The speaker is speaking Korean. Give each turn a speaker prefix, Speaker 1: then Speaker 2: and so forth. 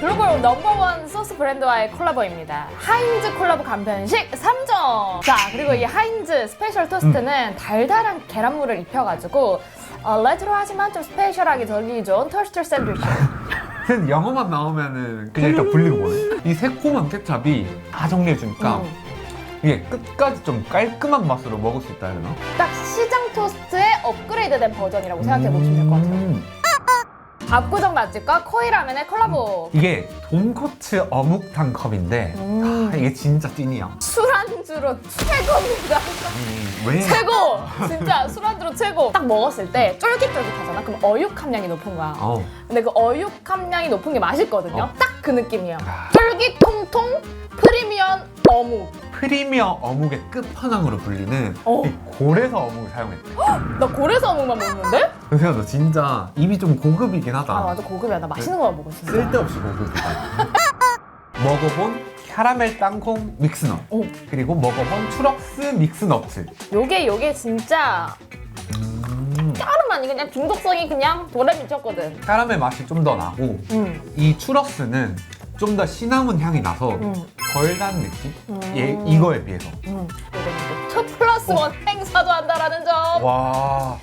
Speaker 1: 글로벌 넘버원 소스 브랜드와의 콜라보입니다. 하인즈 콜라보 간편식 3점. 자, 그리고 이 하인즈 스페셜 토스트는 달달한 계란물을 입혀가지고 어, 레트로하지만 좀 스페셜하게 저기 좋은 토스트 샌드위치.
Speaker 2: 그 영어만 나오면은 그냥 일단 불리고 보네. 이 새콤한 케찹이 다 정리해주니까
Speaker 1: 음.
Speaker 2: 이게 끝까지 좀 깔끔한 맛으로 먹을 수 있다 해야 되나?
Speaker 1: 딱 시장 토스트의 업그레이드된 버전이라고 생각해 보시면 될 것 같아요.
Speaker 2: 음.
Speaker 1: 압구정 맛집과 코이라면의 콜라보.
Speaker 2: 이게 돈코츠 어묵탕 컵인데
Speaker 1: 음.
Speaker 2: 아, 이게 진짜 찐이야.
Speaker 1: 술안주로 최고입니다.
Speaker 2: 아니 왜?
Speaker 1: 최고! 진짜 술안주로 최고. 딱 먹었을 때 쫄깃쫄깃하잖아. 그럼 어육 함량이 높은 거야.
Speaker 2: 어.
Speaker 1: 근데 그 어육 함량이 높은 게 맛있거든요.
Speaker 2: 어.
Speaker 1: 딱 그 느낌이에요.
Speaker 2: 아.
Speaker 1: 쫄깃 통통 프리미엄 어묵.
Speaker 2: 프리미어 어묵의 끝판왕으로 불리는
Speaker 1: 어.
Speaker 2: 이 고래서 어묵을 사용했대.
Speaker 1: 나 고래사 어묵만 먹는데?
Speaker 2: 그래서 너 진짜 입이 좀 고급이긴 하다.
Speaker 1: 아 맞아 고급이야. 나 맛있는 거만 먹어 진짜.
Speaker 2: 쓸데없이 고급이다. 먹어본 캐러멜 땅콩 믹스넛
Speaker 1: 오.
Speaker 2: 그리고 먹어본 추럭스 믹스너츠.
Speaker 1: 요게 요게 진짜
Speaker 2: 음.
Speaker 1: 까르만 이거 그냥 중독성이 그냥 돌에 미쳤거든.
Speaker 2: 캐러멜 맛이 좀 더 나고
Speaker 1: 음.
Speaker 2: 이 추러스는 좀 더 시나몬 향이 나서
Speaker 1: 음.
Speaker 2: 덜단 느낌?
Speaker 1: 음.
Speaker 2: 얘 이거에 비해서.
Speaker 1: 음. 이거는 또2 플러스 원 행사도 한다라는 점.
Speaker 2: 와